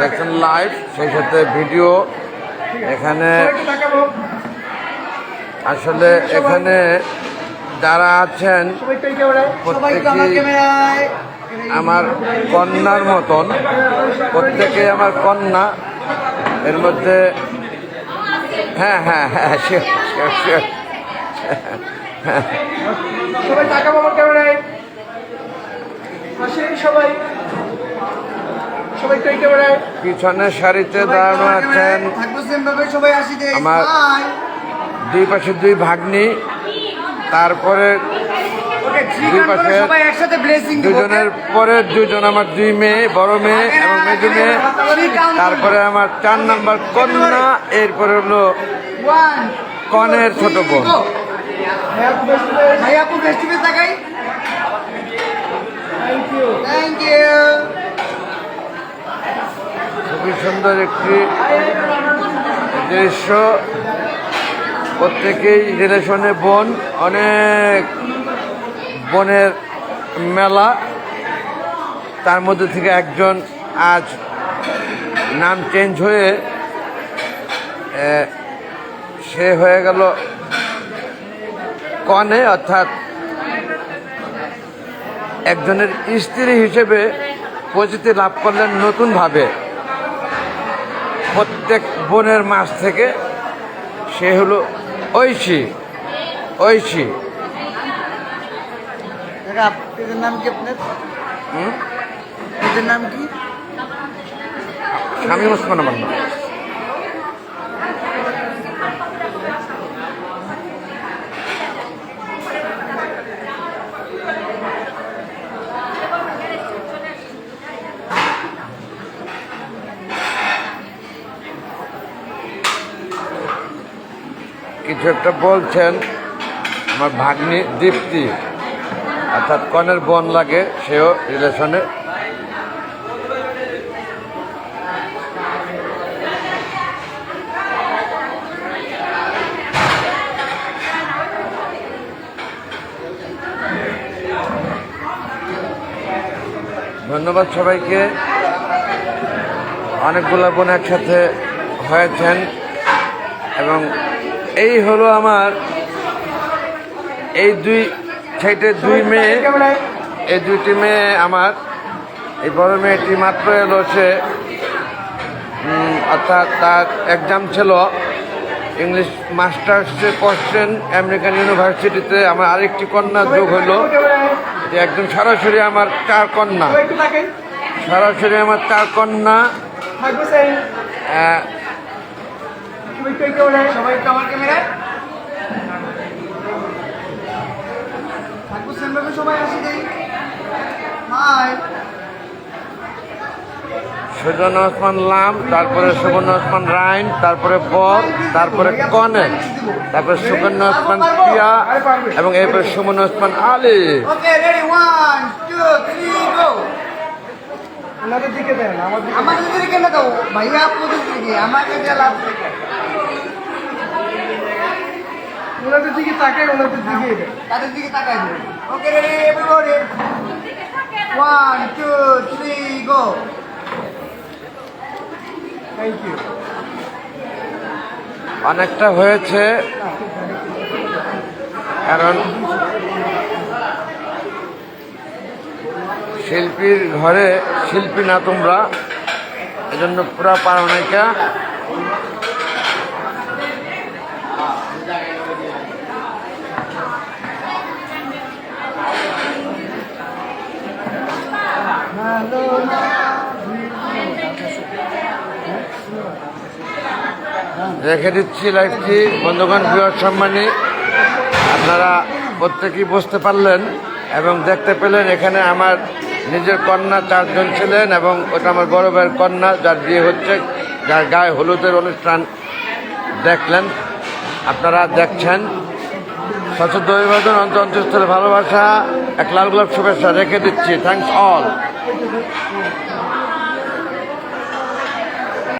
দেখছেন লাইভ সেই সাথে ভিডিও এখানে আসলে এখানে যারা আছেন, প্রত্যেকেই আমার কন্যার মতন প্রত্যেকে আমার কন্যা। এর মধ্যে হ্যাঁ হ্যাঁ হ্যাঁ. সবাই টাকা ক্যামেরায় আসেন সবাই। পিছনের সারিতে দাঁড়ানো আছেন। আমার- দুই পাশে দুই ভাগ্নি তারপরে দুই পাশে দুজনের পরে দুজন আমার দুই মেয়ে বড় মেয়ে এবং মেজু মেয়ে। তারপরে আমার চার নাম্বার কন্যা এরপরে হলো কনের ছোট বোন। ফেস্টিভ্যাল তাকাই থ্যাংক ইউ থ্যাংক ইউ খুবই সুন্দর একটি দৃশ্য। প্রত্যেকেই রিলেশনে বন, অনেক বনের মেলা। তার মধ্যে থেকে একজন আজ নাম চেঞ্জ হয়ে সে হয়ে গেল কনে, অর্থাৎ একজনের স্ত্রী হিসেবে পরিচিতি লাভ করলেন নতুনভাবে। প্রত্যেক বনের মাছ থেকে সে হলো ঐশি ঐশী আপনাদের নাম কি আপনার? নাম কি স্বামী ওসমান আমার নাম। কিছু একটা বলছেন, আমার ভাগ্নি দীপ্তি। অর্থাৎ কনের বোন লাগে, সেও রিলেশনে ধন্যবাদ সবাইকে। অনেকগুলো বোন একসাথে হয়েছেন এবং এই হলো আমার এই দুই সাইডের দুই মেয়ে। এই দুইটি মেয়ে আমার। এই বড় মেয়েটি মাত্র এলো সে অর্থাৎ তার এক্সাম ছিল। ইংলিশ মাস্টার্সে পড়ছেন আমেরিকান ইউনিভার্সিটিতে আমার আরেকটি কন্যা যোগ হলো। যে একজন সরাসরি আমার চার কন্যা। সরাসরি আমার চার কন্যা। সবাই কই একটু আমার ক্যামেরায় থাকব সেম সবাই আসি দে হাই সুজন ওসমান লাম তারপরে সুবর্ণ ওসমান রাইন তারপরে বর তারপরে কনে তারপরে সুবর্ণ ওসমান পিয়া এবং এরপরে সুমন ওসমান আলী। থ্রি দিকে দেন আমার দিকে আমাদের দিকে কেন দাও ভাইয়া আপনাদের দিকে আমাকে যা লাভ ওনাদের দিকে তাকাই ওনাদের দিকে তাদের দিকে তাকাই okay ready everybody one two three go thank you অনেকটা হয়েছে। কারণ শিল্পীর ঘরে শিল্পী না তোমরা এজন্য পুরা রেখে দিচ্ছি লাইভটি বন্ধুগণ বৃহৎ সম্মানী, আপনারা প্রত্যেকেই বুঝতে পারলেন এবং দেখতে পেলেন এখানে আমার নিজের কন্যা চারজন ছিলেন এবং ওটা আমার ভাইয়ের কন্যা, যার বিয়ে হচ্ছে, যার গায়ে হলুদের অনুষ্ঠান দেখলেন। আপনারা দেখছেন। সচেতন অভিবাদন অন্ত অন্তঃস্থলে ভালোবাসা, এক লাল গোলাপ শুভেচ্ছা রেখে দিচ্ছি। Thanks all Thank you.